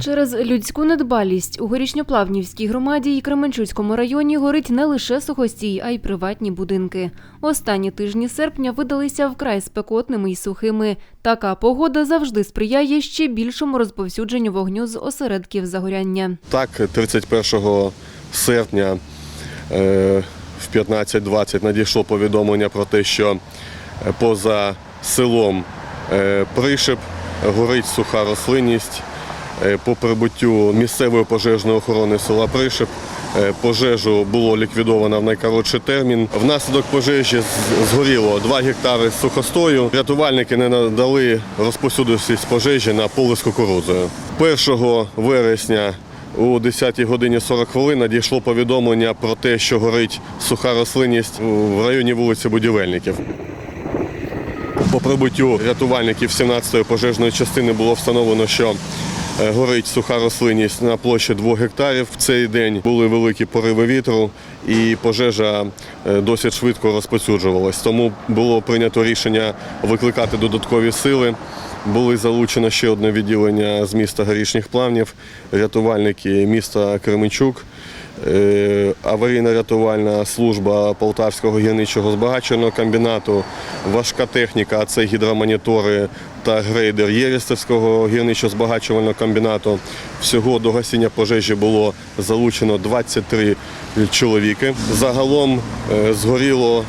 Через людську недбалість у горішньоплавнівській громаді і Кременчуцькому районі горить не лише сухостій, а й приватні будинки. Останні тижні серпня видалися вкрай спекотними і сухими. Така погода завжди сприяє ще більшому розповсюдженню вогню з осередків загоряння. Так, 31 серпня е, в 15.20 надійшло повідомлення про те, що е, поза селом е, Пришип горить суха рослинність. Е, По прибуттю місцевої пожежної охорони села Пришип е, пожежу було ліквідовано в найкоротший термін. Внаслідок пожежі згоріло 2 гектари сухостою. Рятувальники не надали розповсюдитись пожежі на поле з кукурудзою. 1 вересня у 10 годині 40 хвилин надійшло повідомлення про те, що горить суха рослинність в районі вулиці Будівельників. По прибуттю рятувальників 17-ї пожежної частини було встановлено, що горить суха рослинність на площі 2 гектарів. В цей день були великі пориви вітру і пожежа е, досить швидко розповсюджувалась. Тому було прийнято рішення викликати додаткові сили. Були залучено ще одне відділення з міста Горішніх Плавнів, рятувальники міста Кременчук. Е, аварійно-рятувальна служба Полтавського гірничого збагаченого комбінату, важка техніка, а це гідромонітори та грейдер Єрестівського гірничо-збагачувального комбінату. Всього до гасіння пожежі було залучено 23 чоловіки. Загалом е, згоріло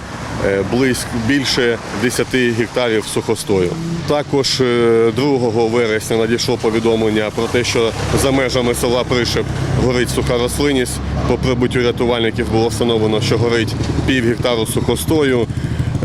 е, близько більше 10 гектарів сухостою. Також е, 2 вересня надійшло повідомлення про те, що за межами села Пришип горить суха рослинність. По прибуттю рятувальників було встановлено, що горить пів гектару сухостою.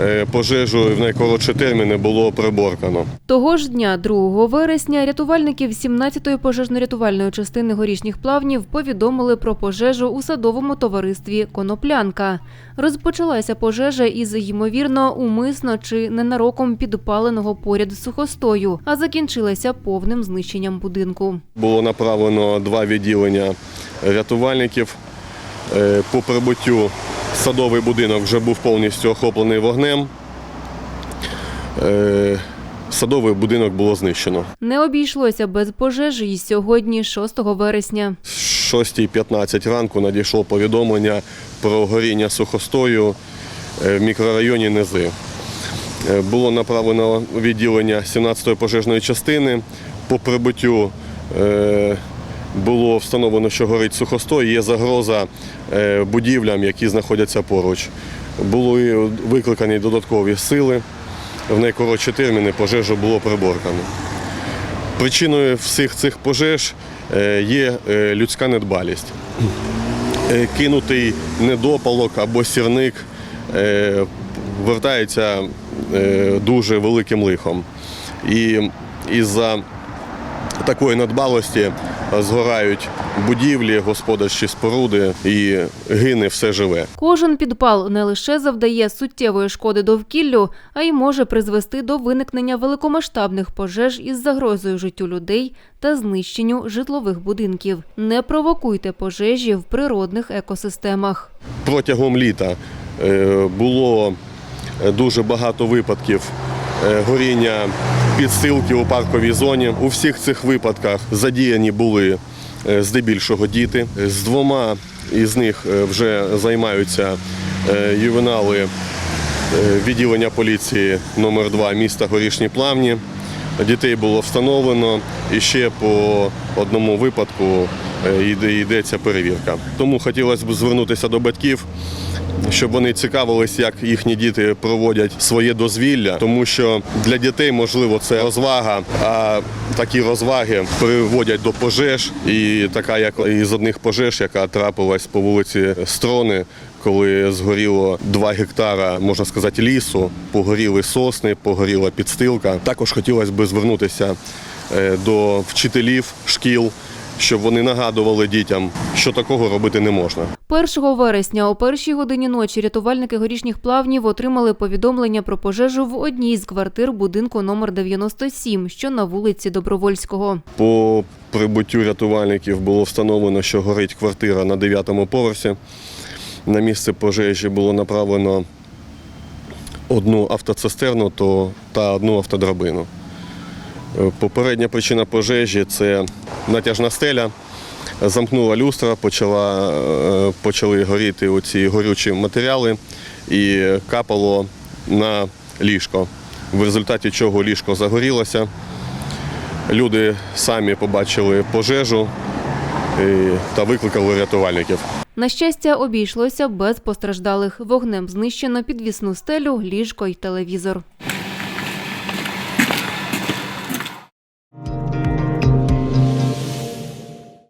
Е, Пожежу в найкоротші терміни було приборкано. Того ж дня, 2 вересня, рятувальників 17-ї пожежно-рятувальної частини горішніх плавнів повідомили про пожежу у садовому товаристві Коноплянка. Розпочалася пожежа із ймовірно умисно чи ненароком підпаленого поряд з сухостою, а закінчилася повним знищенням будинку. Було направлено два відділення рятувальників. Е, По прибуттю садовий будинок вже був повністю охоплений вогнем. Е, Садовий будинок було знищено. Не обійшлося без пожежі і сьогодні, 6 вересня. З 6.15 ранку надійшло повідомлення про горіння сухостою е, в мікрорайоні Низи. Е, Було направлено відділення 17-ї пожежної частини. По прибуттю було встановлено, що горить сухостой, є загроза е, будівлям, які знаходяться поруч. Були викликані додаткові сили. В найкоротші терміни пожежу було приборкано. Причиною всіх цих пожеж е, є е, людська недбалість. Кинутий недопалок або сірник вертається дуже великим лихом. І із-за такої надбалості згорають будівлі, господарчі споруди і гине все живе. Кожен підпал не лише завдає суттєвої шкоди довкіллю, а й може призвести до виникнення великомасштабних пожеж із загрозою життю людей та знищенню житлових будинків. Не провокуйте пожежі в природних екосистемах. Протягом літа е, було дуже багато випадків е, горіння підстилки у парковій зоні. У всіх цих випадках задіяні були е, здебільшого діти. З двома із них е, вже займаються е, ювенали е, відділення поліції номер 2 міста Горішні Плавні. Дітей було встановлено і ще по одному випадку е, йдеться перевірка. Тому хотілося б звернутися до батьків, щоб вони цікавились, як їхні діти проводять своє дозвілля, тому що для дітей можливо це розвага, а такі розваги приводять до пожеж. І така, як із одних пожеж, яка трапилась по вулиці Строни, коли згоріло 2 гектара, можна сказати, лісу, погоріли сосни, погоріла підстилка. Також хотілося б звернутися е, до вчителів шкіл, щоб вони нагадували дітям, що такого робити не можна. 1 вересня о першій годині ночі рятувальники горішніх плавнів отримали повідомлення про пожежу в одній з квартир будинку номер 97, що на вулиці Добровольського. По прибуттю рятувальників було встановлено, що горить квартира на 9-му поверсі. На місце пожежі було направлено одну автоцистерну та одну автодрабину. Е, Попередня причина пожежі це натяжна стеля, замкнула люстра, почала, е, почали горіти оці горючі матеріали і капало на ліжко. В результаті чого ліжко загорілося. Люди самі побачили пожежу і, та викликали рятувальників. На щастя, обійшлося без постраждалих. Вогнем знищено підвісну стелю, ліжко й телевізор.